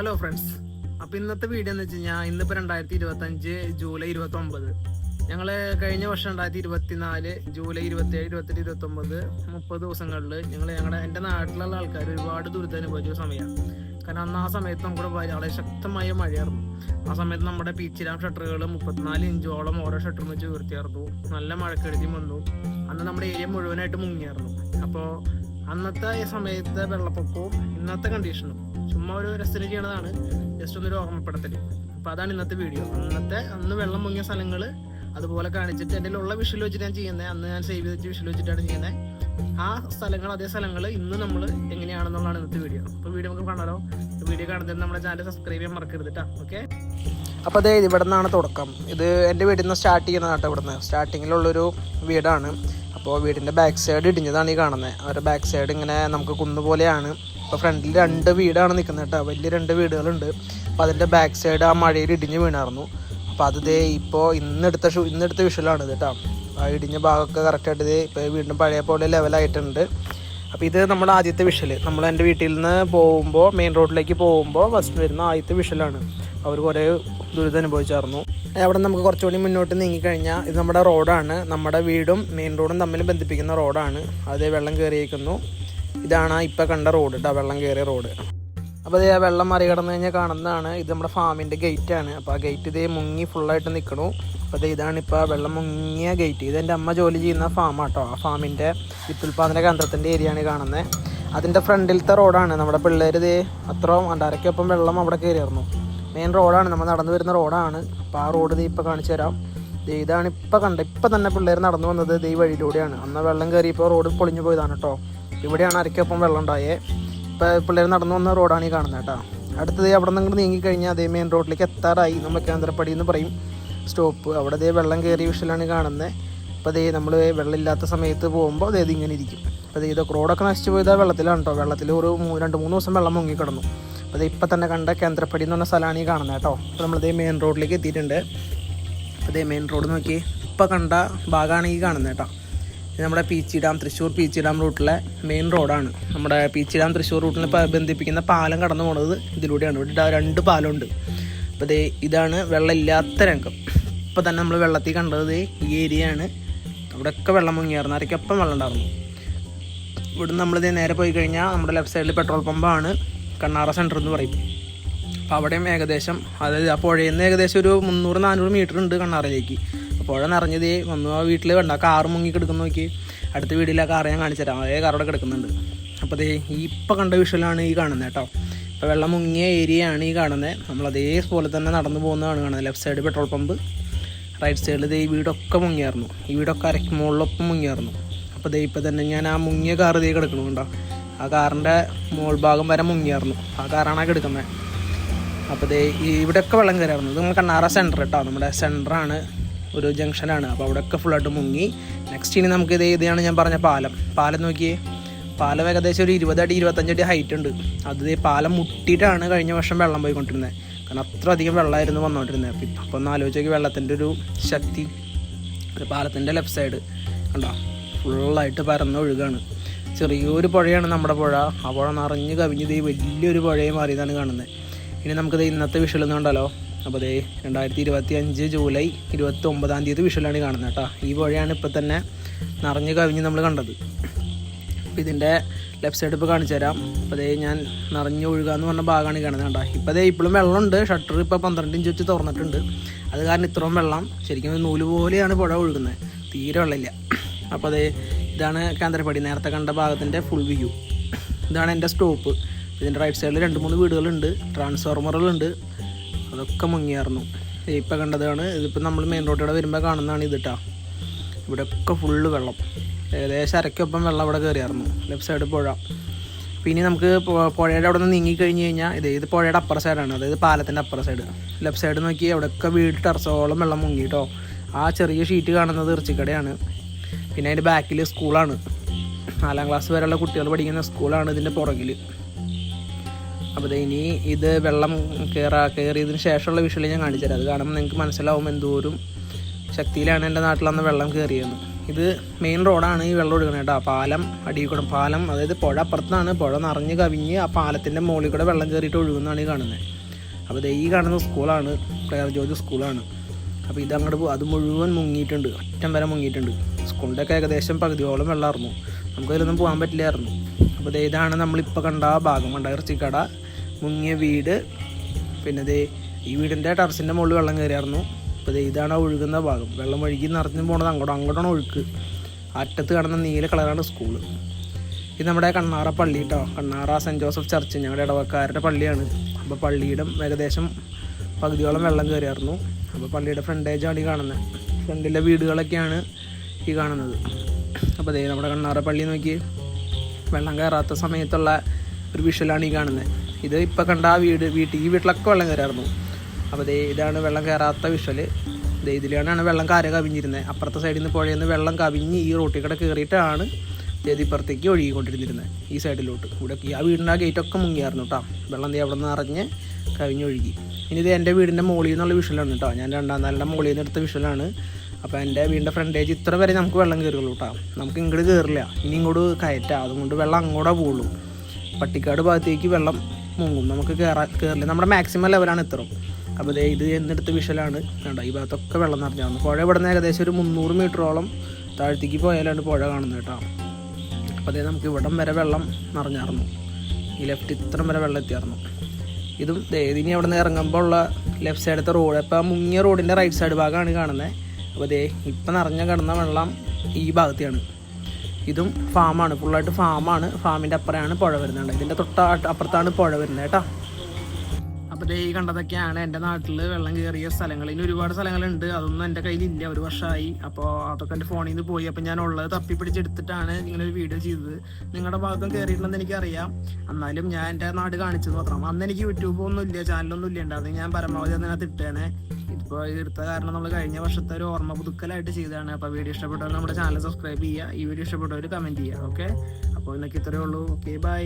Hello friends അപ്പൊ ഇന്നത്തെ video എന്ന് വെച്ച് കഴിഞ്ഞാൽ ഇന്നിപ്പോ രണ്ടായിരത്തി ഇരുപത്തി അഞ്ച് ജൂലൈ ഇരുപത്തി ഒമ്പത് ഞങ്ങൾ കഴിഞ്ഞ വർഷം രണ്ടായിരത്തി ഇരുപത്തിനാല് ജൂലൈ ഇരുപത്തി ഏഴ് ഇരുപത്തെട്ട് ഇരുപത്തി ഒമ്പത് മുപ്പത് ദിവസങ്ങളിൽ ഞങ്ങൾ ഞങ്ങളുടെ എന്റെ നാട്ടിലുള്ള ആൾക്കാർ ഒരുപാട് ദുരിതം അനുഭവിച്ച സമയമാണ് കാരണം അന്ന് ആ സമയത്ത് നമ്മുടെ വളരെ ശക്തമായ മഴയായിരുന്നു. ആ സമയത്ത് നമ്മുടെ പീച്ചിലാം ഷട്ടറുകൾ മുപ്പത്തിനാല് ഇഞ്ചോളം ഓരോ ഷട്ടറും വെച്ച് ഉയർത്തിയായിരുന്നു. നല്ല മഴക്കെടുതി വന്നു. അന്ന് നമ്മുടെ ഏരിയ മുഴുവനായിട്ട് മുങ്ങിയായിരുന്നു. അപ്പോൾ അന്നത്തെ സമയത്തെ വെള്ളപ്പൊക്കവും ഇന്നത്തെ കണ്ടീഷനും ചുമ്മാ ഒരു രസത്തിന് ചെയ്യണതാണ് ജസ്റ്റ് ഒന്നൊരു ഓർമ്മപ്പെടുത്തൽ അപ്പോൾ അതാണ് ഇന്നത്തെ വീഡിയോ അന്നത്തെ അന്ന് വെള്ളം മുങ്ങിയ സ്ഥലങ്ങൾ അതുപോലെ കാണിച്ചിട്ട് എന്റെ ഉള്ള വിഷൽ വെച്ചിട്ട് ഞാൻ ചെയ്യുന്നത് അന്ന് ഞാൻ സേവ് ചെയ്തിട്ട് വിഷൽ വെച്ചിട്ടാണ് ചെയ്യുന്നത് ആ സ്ഥലങ്ങൾ അതേ സ്ഥലങ്ങൾ ഇന്ന് നമ്മൾ എങ്ങനെയാണെന്നുള്ളതാണ് ഇന്നത്തെ വീഡിയോ അപ്പോൾ വീഡിയോ നമുക്ക് കാണാലോ? വീഡിയോ കാണുന്നതിന് നമ്മുടെ ചാനൽ സബ്സ്ക്രൈബ് ചെയ്യാൻ മറക്കരുത് ഓക്കെ അപ്പോൾ അതെ ഇവിടെ നിന്നാണ് തുടക്കം. ഇത് എന്റെ വീട്ടിൽ നിന്ന് സ്റ്റാർട്ട് ചെയ്യുന്നതാണ് ഇവിടുന്ന്. സ്റ്റാർട്ടിങ്ങിലുള്ളൊരു വീടാണ്. അപ്പോൾ വീടിന്റെ ബാക്ക് സൈഡ് ഇടിഞ്ഞതാണ് ഈ കാണുന്നത്. അവരുടെ ബാക്ക് സൈഡ് ഇങ്ങനെ നമുക്ക് കുന്ന് പോലെയാണ്. ഇപ്പോൾ ഫ്രണ്ടിൽ രണ്ട് വീടാണ് നിൽക്കുന്നത് കേട്ടോ. വലിയ രണ്ട് വീടുകളുണ്ട്. അപ്പോൾ അതിന്റെ ബാക്ക് സൈഡ് ആ മഴയിൽ ഇടിഞ്ഞ് വീണായിരുന്നു. അപ്പോൾ അത് ദേ ഇപ്പോൾ ഇന്നെടുത്ത ഷൂ ഇന്നെടുത്ത വിഷലാണ് കേട്ടോ. ആ ഇടിഞ്ഞ ഭാഗമൊക്കെ കറക്റ്റായിട്ട് ഇത് ഇപ്പോൾ വീണ്ടും പഴയ പോലെ ലെവലായിട്ടുണ്ട് അപ്പോൾ ഇത് നമ്മുടെ ആദ്യത്തെ വിഷൽ നമ്മൾ എന്റെ വീട്ടിൽ നിന്ന് പോകുമ്പോൾ മെയിൻ റോഡിലേക്ക് പോകുമ്പോൾ ഫസ്റ്റ് വരുന്ന ആദ്യത്തെ വിഷലാണ് അവർ കുറേ ദുരിതം അനുഭവിച്ചായിരുന്നു അവിടെ നമുക്ക് കുറച്ചുകൂടി മുന്നോട്ട് നീങ്ങിക്കഴിഞ്ഞാൽ ഇത് നമ്മുടെ റോഡാണ്. നമ്മുടെ വീടും മെയിൻ റോഡും തമ്മിൽ ബന്ധിപ്പിക്കുന്ന റോഡാണ്. അത് വെള്ളം കയറിയിരിക്കുന്നു ഇതാണ് ഇപ്പം കണ്ട റോഡ് കേട്ടോ വെള്ളം കയറിയ റോഡ്. അപ്പോൾ ഇത് വെള്ളം മറികടന്ന് കഴിഞ്ഞാൽ കാണുന്നതാണ്. ഇത് നമ്മുടെ ഫാമിന്റെ ഗേറ്റ് ആണ് അപ്പോൾ ആ ഗേറ്റ് ഇതേ മുങ്ങി ഫുള്ളായിട്ട് നിൽക്കണു അപ്പോൾ ഇത് ഇതാണ് ഇപ്പോൾ വെള്ളം മുങ്ങിയ ഗേറ്റ്. ഇത് എന്റെ അമ്മ ജോലി ചെയ്യുന്ന ഫാമാട്ടോ. ആ ഫാമിന്റെ വിത്തുൽപാദന കേന്ദ്രത്തിന്റെ ഏരിയ ആണ് കാണുന്നത് അതിന്റെ ഫ്രണ്ടിലത്തെ റോഡാണ്. നമ്മുടെ പിള്ളേർ ഇത് അത്രയും അണ്ടാരയ്ക്കൊപ്പം വെള്ളം അവിടെ കയറിയായിരുന്നു മെയിൻ റോഡാണ്. നമ്മൾ നടന്നു വരുന്ന റോഡാണ്. അപ്പോൾ ആ റോഡ് ഇത് ഇപ്പോൾ കാണിച്ചു തരാം. ഇതാണ് ഇപ്പോൾ കണ്ട ഇപ്പം തന്നെ പിള്ളേർ നടന്നു വന്നത് ദേ ഈ വഴിയിലൂടെയാണ്. അന്ന് വെള്ളം കയറിയപ്പോൾ റോഡ് പൊളിഞ്ഞു പോയതാണ് കേട്ടോ ഇവിടെയാണ് അരയ്ക്കൊപ്പം വെള്ളം ഉണ്ടായേ. ഇപ്പോൾ പിള്ളേർ നടന്നു വന്ന റോഡാണ് ഈ കാണുന്നത് കേട്ടോ അടുത്തത് അവിടെ നിന്ന് നീങ്ങിക്കഴിഞ്ഞാൽ അതേ മെയിൻ റോഡിലേക്ക് എത്താറായി. നമ്മൾ കേന്ദ്രപ്പടി എന്ന് പറയും. സ്റ്റോപ്പ് അവിടെ ദേ വെള്ളം കയറിയ വിഷലാണ് കാണുന്നത് അപ്പോൾ ദേ നമ്മൾ വെള്ളമില്ലാത്ത സമയത്ത് പോകുമ്പോൾ അതേ ഇങ്ങനെ ഇരിക്കും. അപ്പോൾ ഇതൊക്കെ റോഡൊക്കെ നശിച്ചു പോയത് ആ വെള്ളത്തിലാണ് കേട്ടോ വെള്ളത്തിൽ ഒരു രണ്ട് മൂന്ന് ദിവസം വെള്ളം മുങ്ങി കിടന്നു. അപ്പോൾ ഇത് ഇപ്പം തന്നെ കണ്ട കേന്ദ്രപ്പടി എന്ന് പറഞ്ഞ സ്ഥലമാണ് ഈ കാണുന്നത് കേട്ടോ. അപ്പോൾ നമ്മളിതേ മെയിൻ റോഡിലേക്ക് എത്തിയിട്ടുണ്ട്. അപ്പോൾ ഇതേ മെയിൻ റോഡ് നോക്കി. ഇപ്പം കണ്ട ഭാഗമാണ് ഈ കാണുന്നത് കേട്ടോ. ഇത് നമ്മുടെ പീച്ചി ഡാം തൃശ്ശൂർ പീച്ചി ഡാം റൂട്ടിലെ മെയിൻ റോഡാണ് നമ്മുടെ പീച്ചി ഡാം തൃശ്ശൂർ റൂട്ടിനെ ബന്ധിപ്പിക്കുന്ന പാലം കടന്നു പോകുന്നത് ഇതിലൂടെയാണ്. ഇവിടെ രണ്ട് പാലമുണ്ട്. അപ്പോൾ ദേ ഇതാണ് വെള്ളമില്ലാത്ത രംഗം. ഇപ്പോൾ തന്നെ നമ്മൾ വെള്ളത്തിൽ കണ്ടത് ഈ ഏരിയയാണ്. അവിടെയൊക്കെ വെള്ളം മുങ്ങിയായിരുന്നു. അരയ്ക്കൊപ്പം വെള്ളം ഉണ്ടായിരുന്നു. ഇവിടുന്ന് നമ്മളിത് നേരെ പോയി കഴിഞ്ഞാൽ നമ്മുടെ ലെഫ്റ്റ് സൈഡിൽ പെട്രോൾ പമ്പാണ് കണ്ണാറ സെന്റർ എന്ന് പറയും. അപ്പോൾ അവിടെയും ഏകദേശം അതായത് ആ പുഴയിൽ നിന്ന് ഏകദേശം ഒരു മുന്നൂറ് നാനൂറ് മീറ്റർ ഉണ്ട് കണ്ണാറയിലേക്ക്. പുഴ നിറഞ്ഞത് വന്നു ആ വീട്ടിൽ കണ്ട കാറ് മുങ്ങി കിടക്കുന്ന നോക്കി. അടുത്ത വീട്ടിലെ കാറ് ഞാൻ കാണിച്ചു തരാം. അതേ കാറോടെ കിടക്കുന്നുണ്ട്. അപ്പോൾ അതേ ഈ ഇപ്പം കണ്ട വിഷലാണ് ഈ കാണുന്നത് കേട്ടോ. ഇപ്പോൾ വെള്ളം മുങ്ങിയ ഏരിയയാണ് ഈ കാണുന്നത് നമ്മൾ അതേപോലെ തന്നെ നടന്നു പോകുന്നതാണ് കാണുന്നത് left side petrol pump right സൈഡിൽ ഈ വീടൊക്കെ മുങ്ങിയായിരുന്നു ഈ വീടൊക്കെ അരക്ക് മുകളിലൊപ്പം മുങ്ങിയായിരുന്നു അപ്പോൾ ദേ ഇപ്പം തന്നെ ഞാൻ ആ മുങ്ങിയ കാറ് ദേ കിടക്കണുണ്ടോ ആ കാറിന്റെ ഭാഗം വരെ മുങ്ങിയായിരുന്നു ആ കാറാണ് എടുക്കുന്നത് അപ്പോൾ ഈ ഇവിടെയൊക്കെ വെള്ളം കയറിയായിരുന്നു ഇത് നമ്മൾ കണ്ണാറ സെന്റർ കേട്ടോ നമ്മുടെ സെന്ററാണ് ഒരു ജംഗ്ഷനാണ് അപ്പോൾ അവിടെയൊക്കെ ഫുള്ളായിട്ട് മുങ്ങി. നെക്സ്റ്റ് ഇനി നമുക്ക് ഇത് ഇതാണ് ഞാൻ പറഞ്ഞ പാലം. പാലം നോക്കിയേ. പാലം ഏകദേശം ഒരു ഇരുപത് അടി ഇരുപത്തഞ്ചടി ഹൈറ്റ് ഉണ്ട്. അത് പാലം മുട്ടിയിട്ടാണ് കഴിഞ്ഞ വർഷം വെള്ളം പോയിക്കൊണ്ടിരുന്നത് കാരണം അത്ര അധികം വെള്ളമായിരുന്നു വന്നുകൊണ്ടിരുന്നത് അപ്പം ഇപ്പം ഒന്ന് ആലോചിച്ച് നോക്കി വെള്ളത്തിന്റെ ഒരു ശക്തി. പാലത്തിന്റെ ലെഫ്റ്റ് സൈഡ് കണ്ടോ? ഫുള്ളായിട്ട് പരന്ന് ഒഴുകാണ്. ചെറിയൊരു പുഴയാണ് നമ്മുടെ പുഴ. ആ പുഴ നിറഞ്ഞ് കവിഞ്ഞ് ദൈ വലിയൊരു പുഴയെ മാറിയതാണ് കാണുന്നത് ഇനി നമുക്കിത് ഇന്നത്തെ വിഷൽ എന്ന് കണ്ടല്ലോ അപ്പോൾ അതേ രണ്ടായിരത്തി ഇരുപത്തി അഞ്ച് ജൂലൈ ഇരുപത്തി ഒമ്പതാം തീയതി വിഷലാണ് കാണുന്നത് കേട്ടോ. ഈ പുഴയാണ് ഇപ്പോൾ തന്നെ നിറഞ്ഞ് കവിഞ്ഞ് നമ്മൾ കണ്ടത്. അപ്പോൾ ഇതിന്റെ ലെഫ്റ്റ് സൈഡ് ഇപ്പോൾ കാണിച്ചു തരാം. അപ്പോൾ അതേ ഞാൻ നിറഞ്ഞ് ഒഴുകുക എന്ന് പറഞ്ഞ ഭാഗമാണ് കാണുന്നത് കേട്ടോ ഇപ്പോൾ അതേ ഇപ്പോഴും വെള്ളമുണ്ട്. ഷട്ടർ ഇപ്പോൾ പന്ത്രണ്ട് ഇഞ്ച് വെച്ച് തുറന്നിട്ടുണ്ട്. അത് കാരണം ഇത്രയും വെള്ളം ശരിക്കും നൂൽ പോലെയാണ് പുഴ ഒഴുകുന്നത് തീരെ വെള്ളമില്ല. അപ്പോൾ അതേ ഇതാണ് കേന്ദ്രപ്പടി നേരത്തെ കണ്ട ഭാഗത്തിന്റെ ഫുൾ വ്യൂ ഇതാണ് എന്റെ സ്റ്റോപ്പ് ഇതിന്റെ റൈറ്റ് സൈഡിൽ രണ്ട് മൂന്ന് വീടുകളുണ്ട്. ട്രാൻസ്ഫോർമറുകളുണ്ട് അതൊക്കെ മുങ്ങിയായിരുന്നു ഇപ്പം കണ്ടതാണ്. ഇതിപ്പോൾ നമ്മൾ മെയിൻ റോഡിലൂടെ വരുമ്പോൾ കാണുന്നതാണ് ഇത് കേട്ടോ ഇവിടെയൊക്കെ ഫുള്ള് വെള്ളം. ഏകദേശം അരയ്ക്കൊപ്പം വെള്ളം അവിടെ കയറിയായിരുന്നു ലെഫ്റ്റ് സൈഡ് പുഴ. പിന്നെ നമുക്ക് പുഴയുടെ അവിടെ നിന്ന് നീങ്ങി കഴിഞ്ഞ് കഴിഞ്ഞാൽ ഇത് ഇത് പുഴയുടെ അപ്പുറ സൈഡാണ് അതായത് പാലത്തിന്റെ അപ്പുറ സൈഡ് ലെഫ്റ്റ് സൈഡ് നോക്കി അവിടെയൊക്കെ വീട് ടെറസോളം വെള്ളം മുങ്ങി കേട്ടോ ആ ചെറിയ ഷീറ്റ് കാണുന്നത് ഇറച്ചിക്കടയാണ്. പിന്നെ അതിന്റെ ബാക്കിൽ സ്കൂളാണ് നാലാം ക്ലാസ് വരെയുള്ള കുട്ടികൾ പഠിക്കുന്ന സ്കൂളാണ് ഇതിന്റെ പുറകിൽ അപ്പോൾ ഇനി ഇത് വെള്ളം കയറാ കയറിയതിന് ശേഷമുള്ള വിഷയം ഞാൻ കാണിച്ചു തരാം. അത് കാണുമ്പോൾ നിങ്ങൾക്ക് മനസ്സിലാവും എന്തോരം ശക്തിയിലാണ് എന്റെ നാട്ടിലന്ന് വെള്ളം കയറിയെന്ന് ഇത് മെയിൻ റോഡാണ് ഈ വെള്ളം ഒഴുകണത് കേട്ടോ. പാലം അടിയിക്കണം പാലം അതായത് പുഴ അപ്പുറത്താണ്. പുഴ നിറഞ്ഞ് കവിഞ്ഞ് ആ പാലത്തിന്റെ മുകളിൽ കൂടെ വെള്ളം കയറിയിട്ട് ഒഴുകുന്നതാണ് ഈ കാണുന്നത് അപ്പോൾ ഈ കാണുന്ന സ്കൂളാണ് ക്ലെയർ ജോർജ് സ്കൂളാണ് അപ്പോൾ ഇത് അങ്ങോട്ട് അത് മുഴുവൻ മുങ്ങിയിട്ടുണ്ട് അറ്റം വരെ മുങ്ങിയിട്ടുണ്ട്. ഒക്കെ ഏകദേശം പകുതിയോളം വെള്ളമായിരുന്നു. നമുക്കതിലൊന്നും പോകാൻ പറ്റില്ലായിരുന്നു. അപ്പോൾ ദേ ഇതാണ് നമ്മളിപ്പോൾ കണ്ട ആ ഭാഗം കണ്ട ഇറച്ചിക്കട. മുങ്ങിയ വീട്. പിന്നെ ദേ ഈ വീടിന്റെ ടെറസിന്റെ മുകളിൽ വെള്ളം കയറിയായിരുന്നു. അപ്പോൾ ദേ ഇതാണ് ഒഴുകുന്ന ഭാഗം. വെള്ളം ഒഴുകി നിറഞ്ഞു പോണത് അങ്ങോട്ടും അങ്ങോട്ടാണ് ഒഴുക്ക്. അറ്റത്ത് കാണുന്ന നീല കളറാണ് സ്കൂൾ. ഇത് നമ്മുടെ കണ്ണാറ പള്ളി കേട്ടോ കണ്ണാറ സെന്റ് ജോസഫ് ചർച്ച് ഞങ്ങളുടെ ഇടവക്കാരുടെ പള്ളിയാണ്. അപ്പോൾ പള്ളിയുടെ ഏകദേശം പകുതിയോളം വെള്ളം കയറിയായിരുന്നു. അപ്പോൾ പള്ളിയുടെ ഫ്രണ്ടേജാണ് ഈ കാണുന്നത് ഫ്രണ്ടിലെ വീടുകളൊക്കെയാണ് ഈ കാണുന്നത്. അപ്പോൾ അതേ നമ്മുടെ കണ്ണാറ പള്ളി നോക്കി. വെള്ളം കയറാത്ത സമയത്തുള്ള ഒരു വിഷലാണ് ഈ കാണുന്നത് ഇത് ഇപ്പോൾ കണ്ട ആ വീട് വീട്ടിൽ ഈ വീട്ടിലൊക്കെ വെള്ളം കയറായിരുന്നു. അപ്പോൾ ദേ ഇതാണ് വെള്ളം കയറാത്ത വിഷൽ ദേ ഇതിലാണ് വെള്ളം കാര കവിഞ്ഞിരുന്നത് അപ്പുറത്തെ സൈഡിൽ നിന്ന് പുഴയിൽ നിന്ന് വെള്ളം കവിഞ്ഞ് ഈ റോട്ടിൽ കൂടെ കയറിയിട്ടാണ് ഇപ്പുറത്തേക്ക് ഒഴുകിക്കൊണ്ടിരുന്നിരുന്നത് ഈ സൈഡിലോട്ട് ഇവിടെ ആ വീടിന്റെ ആ ഗേറ്റൊക്കെ മുങ്ങിയായിരുന്നു കേട്ടോ വെള്ളം അവിടെ നിന്ന് അറിഞ്ഞ് കവിഞ്ഞൊഴുകി. ഇനി ഇത് എന്റെ വീടിന്റെ മുകളിൽ നിന്നുള്ള വിഷലാണ് കേട്ടോ ഞാൻ രണ്ടാം നാലിന്റെ മുകളിൽ നിന്ന് എടുത്ത വിഷ്വലാണ് അപ്പോൾ എന്റെ വീടിന്റെ ഫ്രണ്ടേജ് ഇത്ര വരെ നമുക്ക് വെള്ളം കയറുള്ളൂ കേട്ടോ നമുക്ക് ഇങ്ങോട്ട് കയറില്ല ഇനി ഇങ്ങോട്ട് കയറ്റാം. അതുകൊണ്ട് വെള്ളം അങ്ങോട്ടേ പോവുള്ളൂ. പട്ടിക്കാട് ഭാഗത്തേക്ക് വെള്ളം മുങ്ങും. നമുക്ക് കയറാ കയറില്ല നമ്മുടെ മാക്സിമം ലെവലാണ് ഇത്ര അപ്പോൾ ദേ ഇത് എന്നെടുത്ത വിഷലാണ് കണ്ടോ? ഈ ഭാഗത്തൊക്കെ വെള്ളം നിറഞ്ഞാണ് പുഴ ഇവിടെ നിന്ന് ഏകദേശം ഒരു മുന്നൂറ് മീറ്ററോളം താഴത്തേക്ക് പോയാലാണ് പുഴ കാണുന്നത് കേട്ടോ അപ്പോൾ അതേ നമുക്ക് ഇവിടം വരെ വെള്ളം നിറഞ്ഞായിരുന്നു ഈ ലെഫ്റ്റ് ഇത്രയും വരെ വെള്ളം എത്തിയായിരുന്നു ഇതും ഇനി അവിടെ നിന്ന് ഇറങ്ങുമ്പോൾ ഉള്ള ലെഫ്റ്റ് സൈഡത്തെ റോഡ് ഇപ്പോൾ ആ മുങ്ങിയ റോഡിന്റെ റൈറ്റ് സൈഡ് ഭാഗമാണ് കാണുന്നത് അപ്പോൾ ദേ ഇപ്പം നിറഞ്ഞ കിടന്ന വെള്ളം ഈ ഭാഗത്തെയാണ്. ഇതും ഫാമാണ് ഫുള്ളായിട്ട് ഫാമാണ്. ഫാമിന്റെ അപ്പുറമാണ് പുഴ വരുന്നത്. ഇതിന്റെ തൊട്ട അപ്പുറത്താണ് പുഴ വരുന്നത് കേട്ടോ. അപ്പോൾ ദേ ഈ കണ്ടതൊക്കെയാണ് എന്റെ നാട്ടിൽ വെള്ളം കയറിയ സ്ഥലങ്ങൾ ഇനി ഒരുപാട് സ്ഥലങ്ങളുണ്ട്. അതൊന്നും എന്റെ കയ്യിലില്ല. ഒരു വർഷമായി അപ്പോൾ അതൊക്കെ എന്റെ ഫോണിൽ നിന്ന് പോയി. അപ്പോൾ ഞാൻ ഉള്ളത് തപ്പി പിടിച്ചെടുത്തിട്ടാണ് ഇങ്ങനൊരു വീഡിയോ ചെയ്തത്. നിങ്ങളുടെ ഭാഗത്തും കയറിയിട്ടുണ്ടെന്ന് എനിക്കറിയാം. എന്നാലും ഞാൻ എന്റെ നാട് കാണിച്ചത് മാത്രം. അന്ന് എനിക്ക് യൂട്യൂബ് ഒന്നുമില്ല ചാനലൊന്നും ഇല്ല ഉണ്ടായിരുന്നു. ഞാൻ പരമാവധി അതിനകത്ത് ഇട്ടേനെ. ഇപ്പോൾ എടുത്ത കാരണം നമ്മൾ കഴിഞ്ഞ വർഷത്തെ ഒരു ഓർമ്മ പുതുക്കലായിട്ട് ചെയ്തതാണ്. അപ്പോൾ വീഡിയോ ഇഷ്ടപ്പെട്ടവർ നമ്മുടെ ചാനൽ സബ്സ്ക്രൈബ് ചെയ്യുക. ഈ വീഡിയോ ഇഷ്ടപ്പെട്ടവർ കമന്റ് ചെയ്യുക. ഓക്കെ അപ്പോൾ ഇന്നൊക്കെ ഇത്രയേ ഉള്ളൂ. Okay bye